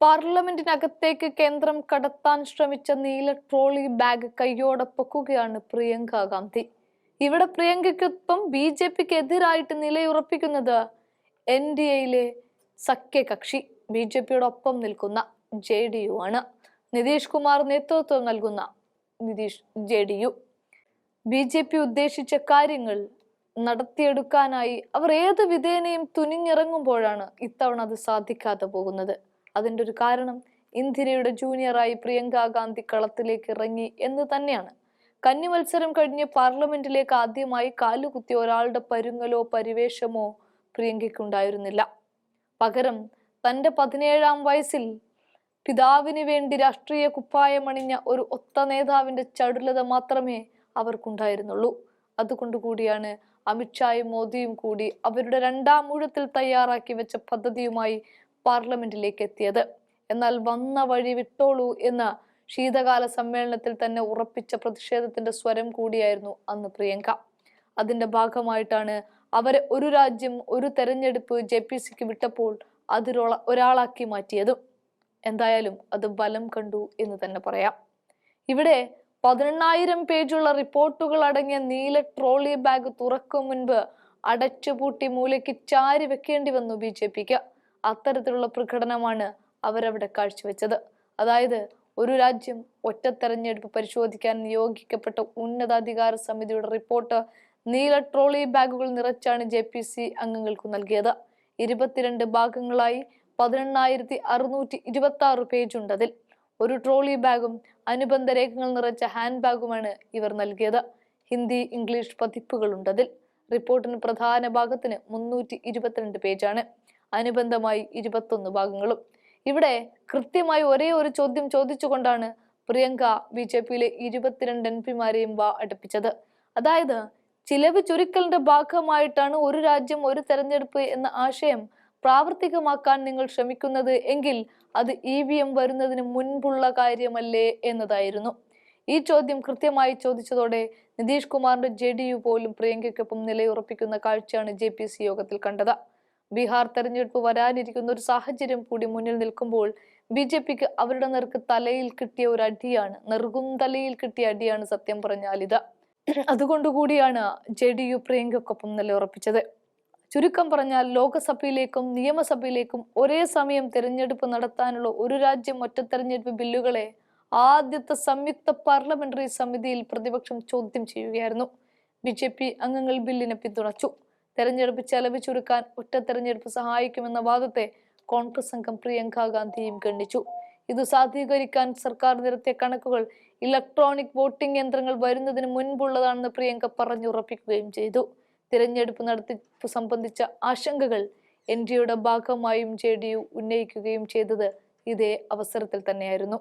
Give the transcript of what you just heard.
പാർലമെന്റിനകത്തേക്ക് കേന്ദ്രം കടത്താൻ ശ്രമിച്ച നീല ട്രോളി ബാഗ് കയ്യോടെ പൊക്കുകയാണ് പ്രിയങ്ക ഗാന്ധി. ഇവിടെ പ്രിയങ്കയ്ക്കൊപ്പം ബി ജെ പിക്ക് എതിരായിട്ട് നിലയുറപ്പിക്കുന്നത് എൻ ഡി എയിലെ സഖ്യകക്ഷി. ബി ജെ പിയുടെ ഒപ്പം നിൽക്കുന്ന ജെ ഡി യു ആണ്. നിതീഷ് കുമാർ നേതൃത്വം നൽകുന്ന Nitish J D U. B J P ഉദ്ദേശിച്ച കാര്യങ്ങൾ നടത്തിയെടുക്കാനായി അവർ ഏത് വിധേനയും തുനിഞ്ഞിറങ്ങുമ്പോഴാണ് ഇത്തവണ അത് സാധിക്കാതെ പോകുന്നത്. അതിന്റെ ഒരു കാരണം ഇന്ദിരയുടെ ജൂനിയറായി പ്രിയങ്ക ഗാന്ധി കളത്തിലേക്ക് ഇറങ്ങി എന്ന് തന്നെയാണ്. കന്നി മത്സരം കഴിഞ്ഞ് പാർലമെന്റിലേക്ക് ആദ്യമായി കാലുകുത്തിയ ഒരാളുടെ പരുങ്ങലോ പരിവേഷമോ പ്രിയങ്കയ്ക്കുണ്ടായിരുന്നില്ല. പകരം തന്റെ പതിനേഴാം വയസ്സിൽ പിതാവിന് വേണ്ടി രാഷ്ട്രീയ കുപ്പായമണിഞ്ഞ ഒരു ഒത്ത നേതാവിന്റെ ചടുലത മാത്രമേ അവർക്കുണ്ടായിരുന്നുള്ളൂ. അതുകൊണ്ടുകൂടിയാണ് അമിത്ഷായും മോദിയും കൂടി അവരുടെ രണ്ടാം ഊഴത്തിൽ തയ്യാറാക്കി വെച്ച പദ്ധതിയുമായി പാർലമെന്റിലേക്ക് എത്തിയത് എന്നാൽ വന്ന വഴി വിട്ടോളൂ എന്ന ശീതകാല സമ്മേളനത്തിൽ തന്നെ ഉറപ്പിച്ച പ്രതിഷേധത്തിന്റെ സ്വരം കൂടിയായിരുന്നു അന്ന് പ്രിയങ്ക. അതിന്റെ ഭാഗമായിട്ടാണ് അവരെ ഒരു രാജ്യം ഒരു തെരഞ്ഞെടുപ്പ് ജെ പി സിക്ക് വിട്ടപ്പോൾ അതിലൊള ഒരാളാക്കി മാറ്റിയതും. എന്തായാലും അത് ബലം കണ്ടു എന്ന് തന്നെ പറയാം. ഇവിടെ പതിനെണ്ണായിരം പേജുള്ള റിപ്പോർട്ടുകൾ അടങ്ങിയ നീല ട്രോളി ബാഗ് തുറക്കും മുൻപ് അടച്ചുപൂട്ടി മൂലയ്ക്ക് ചാരി വെക്കേണ്ടി വന്നു ബി ജെ പിക്ക് അത്തരത്തിലുള്ള പ്രകടനമാണ് അവരവിടെ കാഴ്ചവെച്ചത്. അതായത് ഒരു രാജ്യം ഒറ്റ തെരഞ്ഞെടുപ്പ് പരിശോധിക്കാൻ നിയോഗിക്കപ്പെട്ട ഉന്നതാധികാര സമിതിയുടെ റിപ്പോർട്ട് നീല ട്രോളി ബാഗുകൾ നിറച്ചാണ് ജെ പി സി അംഗങ്ങൾക്ക് നൽകിയത്. ഇരുപത്തിരണ്ട് ഭാഗങ്ങളായി പതിനെണ്ണായിരത്തി അറുന്നൂറ്റി ഇരുപത്തി ആറ് പേജുണ്ട് അതിൽ ഒരു ട്രോളി ബാഗും അനുബന്ധ രേഖകൾ നിറച്ച ഹാൻഡ് ബാഗുമാണ് ഇവർ നൽകിയത്. ഹിന്ദി ഇംഗ്ലീഷ് പതിപ്പുകളുണ്ട് അതിൽ റിപ്പോർട്ടിന് പ്രധാന ഭാഗത്തിന് മുന്നൂറ്റി ഇരുപത്തിരണ്ട് പേജാണ്. അനുബന്ധമായി ഇരുപത്തൊന്ന് ഭാഗങ്ങളും. ഇവിടെ കൃത്യമായി ഒരേ ഒരു ചോദ്യം ചോദിച്ചുകൊണ്ടാണ് പ്രിയങ്ക ബി ജെ പിയിലെ ഇരുപത്തിരണ്ട് എം പിമാരെയും വാ അടുപ്പിച്ചത്. അതായത് ചിലവ് ചുരുക്കലിന്റെ ഭാഗമായിട്ടാണ് ഒരു രാജ്യം ഒരു തെരഞ്ഞെടുപ്പ് എന്ന ആശയം പ്രാവർത്തികമാക്കാൻ നിങ്ങൾ ശ്രമിക്കുന്നത് എങ്കിൽ അത് ഇ വി എം വരുന്നതിന് മുൻപുള്ള കാര്യമല്ലേ എന്നതായിരുന്നു. ഈ ചോദ്യം കൃത്യമായി ചോദിച്ചതോടെ നിതീഷ് കുമാറിന്റെ ജെ ഡി യു പോലും പ്രിയങ്കയ്ക്കൊപ്പം നിലയുറപ്പിക്കുന്ന കാഴ്ചയാണ് ജെ പി സി യോഗത്തിൽ കണ്ടത്. ബീഹാർ തെരഞ്ഞെടുപ്പ് വരാനിരിക്കുന്ന ഒരു സാഹചര്യം കൂടി മുന്നിൽ നിൽക്കുമ്പോൾ ബി ജെ പിക്ക് അവരുടെ നേർക്ക് തലയിൽ കിട്ടിയ ഒരു അടിയാണ് നെറുകും തലയിൽ കിട്ടിയ അടിയാണ് സത്യം പറഞ്ഞാൽ ഇത്. അതുകൊണ്ടുകൂടിയാണ് ജെ ഡി യു പ്രിയങ്കയ്ക്കൊപ്പം നിലയുറപ്പിച്ചത്. ചുരുക്കം പറഞ്ഞാൽ ലോകസഭയിലേക്കും നിയമസഭയിലേക്കും ഒരേ സമയം തിരഞ്ഞെടുപ്പ് നടത്താനുള്ള ഒരു രാജ്യം ഒറ്റ തെരഞ്ഞെടുപ്പ് ബില്ലുകളെ ആദ്യത്തെ സംയുക്ത പാർലമെന്ററി സമിതിയിൽ പ്രതിപക്ഷം ചോദ്യം ചെയ്യുകയായിരുന്നു. ബി ജെ പി അംഗങ്ങൾ ബില്ലിനെ പിന്തുണച്ചു. തെരഞ്ഞെടുപ്പ് ചെലവ് ചുരുക്കാൻ ഒറ്റ തെരഞ്ഞെടുപ്പ് സഹായിക്കുമെന്ന വാദത്തെ കോൺഗ്രസ് അംഗം പ്രിയങ്ക ഗാന്ധിയും ഖണ്ഡിച്ചു. ഇത് സാധൂകരിക്കാൻ സർക്കാർ നിരത്തിയ കണക്കുകൾ ഇലക്ട്രോണിക് വോട്ടിംഗ് യന്ത്രങ്ങൾ വരുന്നതിന് മുൻപുള്ളതാണെന്ന് പ്രിയങ്ക പറഞ്ഞുറപ്പിക്കുകയും ചെയ്തു. തിരഞ്ഞെടുപ്പ് നടത്തിപ്പ് സംബന്ധിച്ച ആശങ്കകൾ എൻ ഡി ഭാഗമായും ജെ ഡി യു ഉന്നയിക്കുകയും ചെയ്തത് ഇതേ അവസരത്തിൽ തന്നെയായിരുന്നു.